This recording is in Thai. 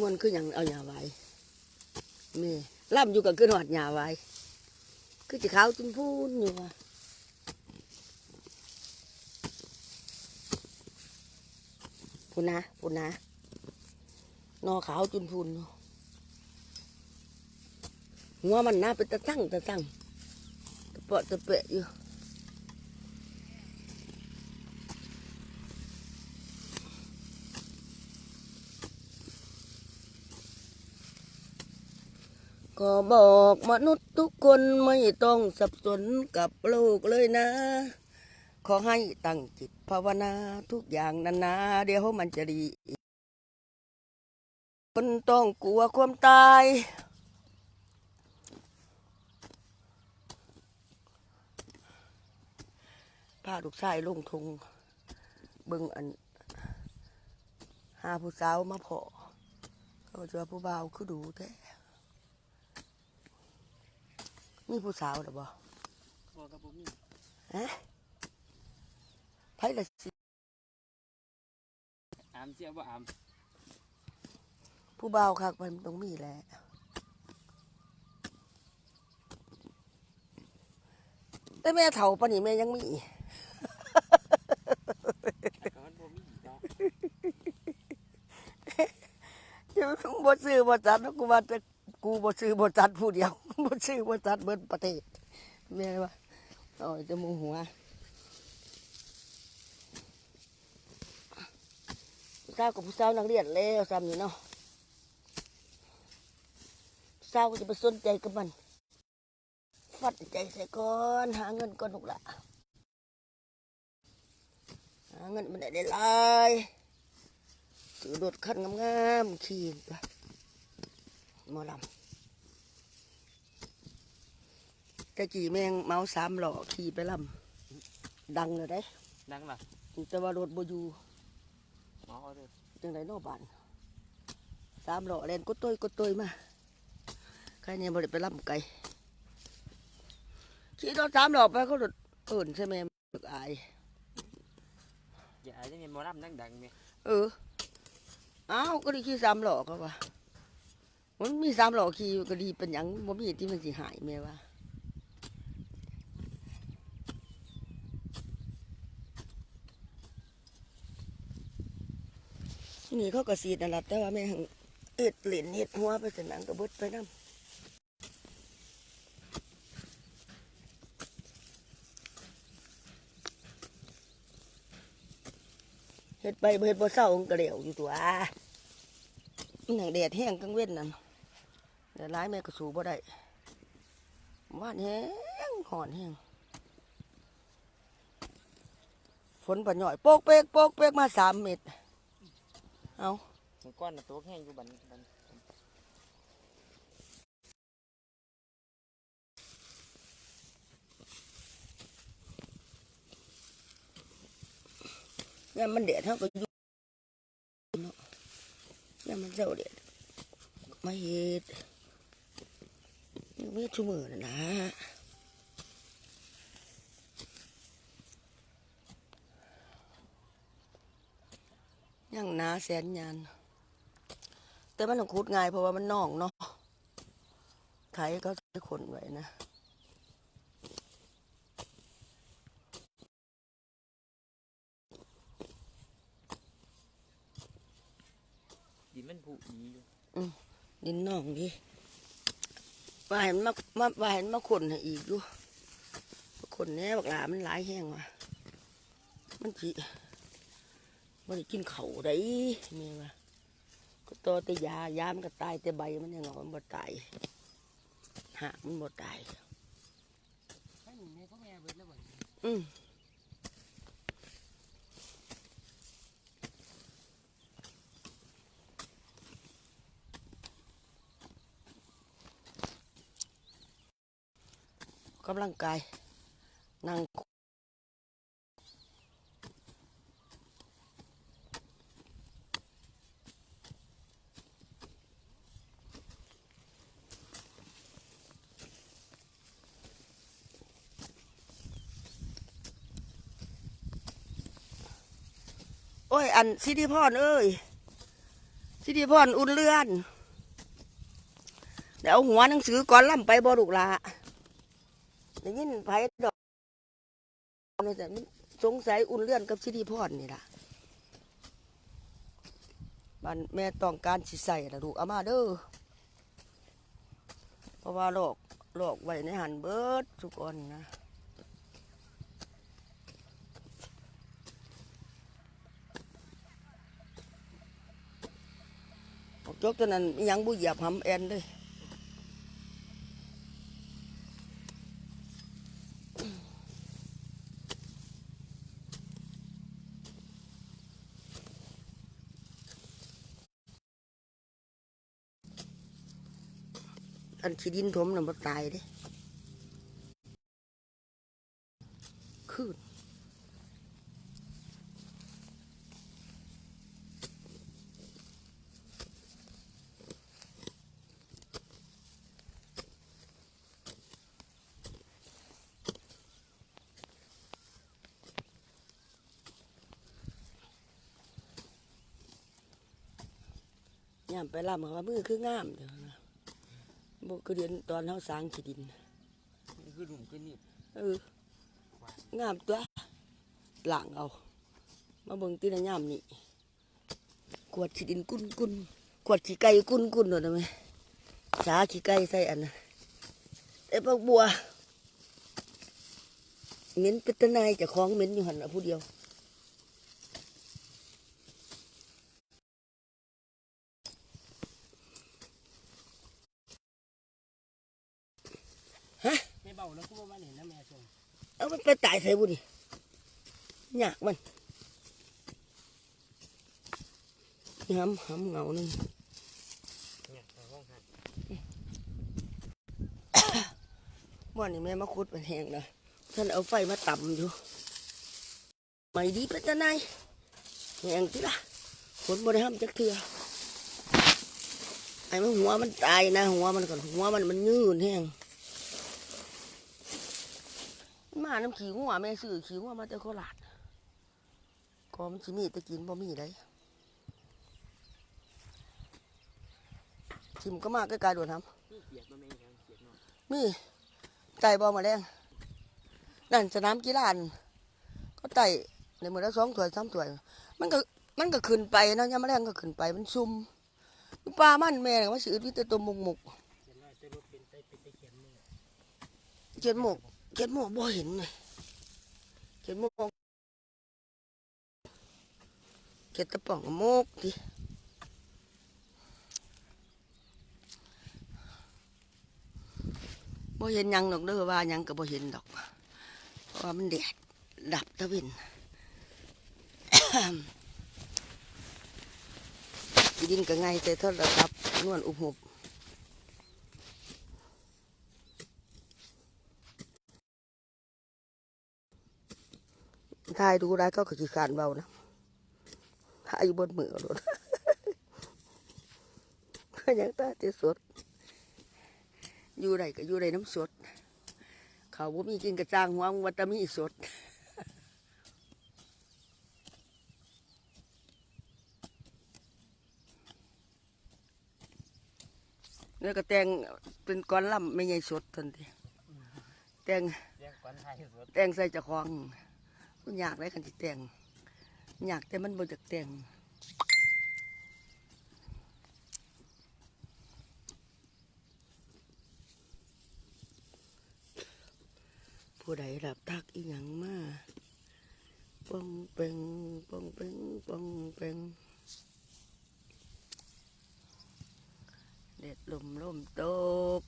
มันคืออย่างเอาหยาไว้แม่ล่ำอยู่กับคือหอดหยาไว้คือจะขาวจนพูนอยู่ว่ะพูนนะพูนนะนอขาวจนพูนหัวมันน่าเป็นตะตั้งตะตั้งตะเปาะตะเปะอยู่ ก็บอกมนุษย์ทุกคนไม่ต้องสับสนกับโลกเลยนะ ขอให้ตั้งจิตภาวนาทุกอย่างนานาเดี๋ยวมันจะดี คนต้องกลัวความตายพาลูกชายลงทงเบิ่งอัน หาผู้สาวมาพอเขาก็จะผู้บ่าวคือดูแท้ มีผู้สาวหรือบ่บอกกับผมนี่ฮะไผละสิอามเสียว่าอามผู้บ่าวคักมันต้องมีแหละแต่แม่เฒ่าปานนี้แม่ยังมีแต่ก็มันบ่มีดอกยังบ่ซื้อบ่จัดแล้วกูว่าแต่กูบ่ซื้อบ่จัดผู้เดียว บ่ซื้อบ่จัดเบิดประเทศแม่ว่าโอ้ยจะโมโหัวผู้ากับผู้สานักเรียนแล้วซ้ำนี่เนาะผู้าก็จะไปสนใจกับมันฟัดใจใส่ก่อนหาเงินก่อนลูกละหาเงินมันได้หลายถือรถคันงามๆขี่ไปมอลำ แต่กี่แมงเมาสามหล่อขี่ไปลำดังเลยได้ดังล่ะแต่ว่ารถบอยู่อ๋อเอาเด้อจังไรโนบานสามหล่อเล่นก็ต้ยก็ต้ยมาใครเนี่ยบริไปลำไก่ขี่รถสามหล่อไปเขารถเอิ่นใช่ไหมบึกอายอย่าอาจจะมีหมอลำดังๆแม่เอออ้าวก็ดีขี่สามหล่อก็ว่ามันมีสามหล่อขี่ก็ดีเป็นอย่างบ่มีที่มันสิหายแม่ว่านี่เขาก็สีดนั่นแหละแต่ว่าแม่หังเอ็ดเหรียญเอ็ดหัวไปสนังกระเบิดไปน้ำเฮ็ดไปบ่เฮ็ดบ่เศร้ามันก็เหลวอยู่ตัวมันหนังแดดแห้งกลางเว้นนั่นแดดร้ายแม่ก็สูบ่ได้ว่านแห้งหอนแห้งฝนปัญย่อยโปกเป๊กโปกเป๊กมาสามเม็ด เอามันก้อนน่ะตัวแห้งอยู่บันบันเนี่ยมันแดดเท่ากับอยู่เนาะเนี่ยมันเจ้าแดดมาเฮ็ดยังไม่ชุ่มือนะนะ ยังหนาแสนยาน แต่มันต้องขุดง่ายเพราะว่ามันน่องเนาะไถก็จะขนไว้นะดินมันผุดีอยู่ดินน่องดิว่าเห็นมามาว่าเห็นมาขนให้อีกอยู่ขนแหน่บักหลามันหลายแห้งว่ะมันจิ มันกินเขาได้แม่ว่าก็ตัวแต่ยายามันก็ตายแต่ใบมันยังเอมันบ่ตายหากมันบ่ตายแม่แม่พ่อแม่เบิดแล้วบ่อืมกำลังกายนั่ง โอ้ย อันซิติพรเอ้ยสิริพรอุ่นเรือนเดี๋ยวหัวหนังสือก่อนล่ำไปบ่ลูกละได้ยินไผดอกนี่แต่สงสัยอุ่นเรือนกับสิริพรนี่ล่ะบ้านแม่ต้องการสิใส่ละลูกเอามาเด้อเพราะว่าโลกโลกไว้ในหันเบิดทุกคนนะ จกตัวนั้นยังบุหยาบหำแอนเลยอันขี้ดินถมน่ะมันตายเด้คืน ย่ามไปล่ำว่ามือคืองามเด้อนะบ่คือเรียนตอนเฮาสร้างขี้ดินนี่คือดุ่มคือนี่เอองามตัวหลังเอา มาเบิ่งตีนะยามนี่กวดขี้ดินกุ้นกุ้นกวดขี้ไก่กุ้นกุ้นหน่อยได้ไหมสาขี้ไก่ใส่อันนะไอ้พวกบัวเหม็นเป็นตะนายเจะคล้าของเหม็นอยู่หันน่ะผู้เดียว ไม่เบาแล้วกูว่าเห็นนะแม่ชมเอามันไปตายใส่บุดิยากมันหำหำเหงาหนึ่งเนี่ยทางห้องหันม่อนนี่แม่มาคุดเป็นแหงนะท่านเอาไฟมาต่ำอยู่ไม่ดีเป็นจะไงแหงที่ละฝนบริห้ามจักเถื่อไอ้มันหัวมันตายนะหัวมันก่อนหัวมันมันยืนแห้ง มาน้ำขี้งัวแม่ซื้อขี้งัวมาแต่โคราชก็มันสิมีแตะกินบ่มีได้ชิมก็มาใกล้ๆโดนทำนี่เกียดมาแม่งครับเกียดเนาะมีไต่บอมาแดงนั่นสนามกีฬานก็ไต่ในมือละสองถ้วยสามถ้วย มันก็มันก็ขึ้นไปนะยามาแรงก็ขึ้นไปมันซุ่มปลามันแม่ก็มาสือวิตตัวมุกมุกเขียนน้อยแต่รถเป็นไตเป็นไตเขียนมือเจ็ดหมก เจ็ดหมกบ่เห็นเลยเจ็ดหมกเจ็ดตะป่องกับหมกดิบ่เห็นยังดอกเด้อว่ายังก็บ่เห็นดอกเพราะว่ามันแดดดับตะวินกินดินก็ไงแต่โทรศัพท์นวลอุบหุบ ถ่ายดูได้ก็ขี้ขานเบานะถ่ายอยู่บนมือรถก็ยังตาเตสด อยู่ไรก็อยู่ไรน้ำสด เขาบ่มีกินกระจางหัวมึงว่าแตมีสดแล้วก็แต่งเป็นก้อนลำไม่ใหญ่สดทันทีแต่งเรียกก้อนไทยสดแต่งใส่เจะคลอง มันอยากได้คันที่แต่งอยากแต่มันบ่จากแต่งผู้ใดรับทักอีหยังมาป้องเปงป้องเปงป้องเปงเด็ดลมลมตก